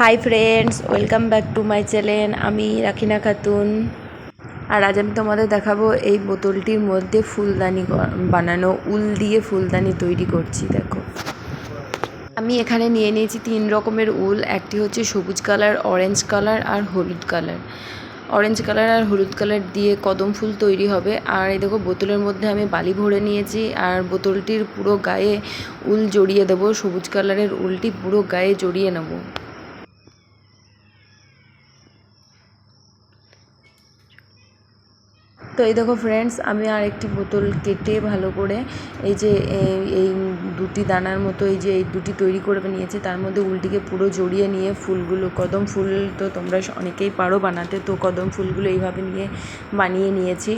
Hi friends welcome back to my channel আমি রাখিনা খাতুন। আর আজ আমি তোমাদের দেখাবো এই বোতলটির মধ্যে ফুলদানি বানানো উল দিয়ে ফুলদানি তৈরি করছি, দেখো। আমি এখানে নিয়ে নিয়েছি তিন রকমের উল। একটি হচ্ছে সবুজ কালার অরেঞ্জ কালার আর হলুদ কালার। অরেঞ্জ কালার আর হলুদ কালার দিয়ে কদম ফুল তৈরি হবে। আর এই দেখো, বোতলের মধ্যে আমি বালি ভরে নিয়েছি। আর বোতলটির পুরো গায়ে উল জড়িয়ে দেবো। সবুজ কালারের উলটি পুরো গায়ে জড়িয়ে নেব। তো এই দেখো ফ্রেন্ডস আমি আর একটি বোতল কেটে ভালো করে এই যে এই- দুটি দানার মতো এই যে, এই দুটি তৈরি করে নিয়েছি। তার মধ্যে উলটিকে পুরো জড়িয়ে নিয়ে ফুলগুলো, কদম ফুল তো তোমরা অনেকেই পারো বানাতে, তো কদম ফুলগুলো এইভাবে নিয়ে বানিয়ে নিয়েছি।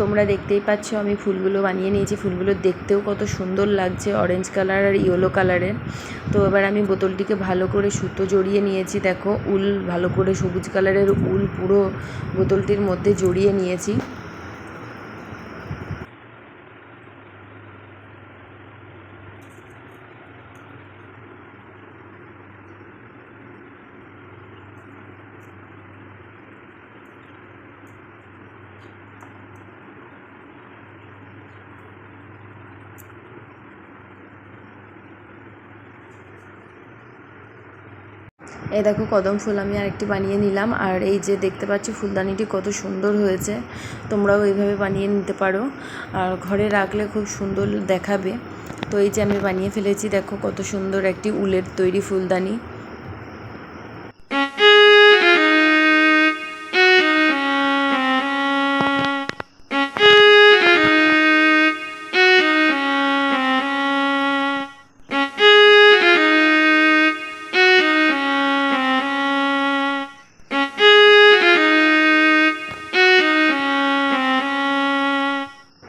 তোমরা দেখতেই পাচ্ছ, আমি ফুলগুলো বানিয়ে নিয়েছি। ফুলগুলো দেখতেও কত সুন্দর লাগছে অরেঞ্জ কালার আর ইয়েলো কালারের তো এবার আমি বোতলটিকে ভালো করে সুতো জড়িয়ে নিয়েছি, দেখো, উল ভালো করে সবুজ কালারের উল পুরো বোতলটির মধ্যে জড়িয়ে নিয়েছি। এই দেখো কদম ফুল আমি আরেকটি বানিয়ে নিলাম। আর এই যে দেখতে পাচ্ছি ফুলদানিটি কত সুন্দর হয়েছে। তোমরাও এইভাবে বানিয়ে নিতে পারো। আর ঘরে রাখলে খুব সুন্দর দেখাবে। তো এই যে আমি বানিয়ে ফেলেছি, দেখো কত সুন্দর একটি উলের তৈরি ফুলদানি।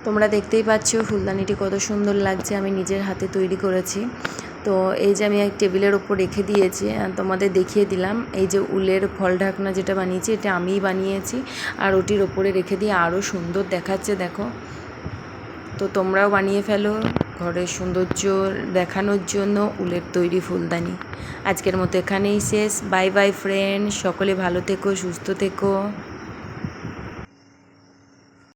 তোমরা দেখতেই পাচ্ছ ফুলদানিটি কত সুন্দর লাগছে, আমি নিজের হাতে তৈরি করেছি। তো এই যে আমি এক টেবিলের ওপর রেখে দিয়েছি তোমাদের দেখিয়ে দিলাম। এই যে উলের ফল ঢাকনা যেটা বানিয়েছি, এটা আমিই বানিয়েছি, আর ওটির ওপরে রেখে দিয়ে আরও সুন্দর দেখাচ্ছে, দেখো। তো তোমরাও বানিয়ে ফেলো, ঘরের সৌন্দর্য দেখানোর জন্য উলের তৈরি ফুলদানি। আজকের মতো এখানেই শেষ। বাই বাই ফ্রেন্ড সকলে ভালো থেকো, সুস্থ থেকো।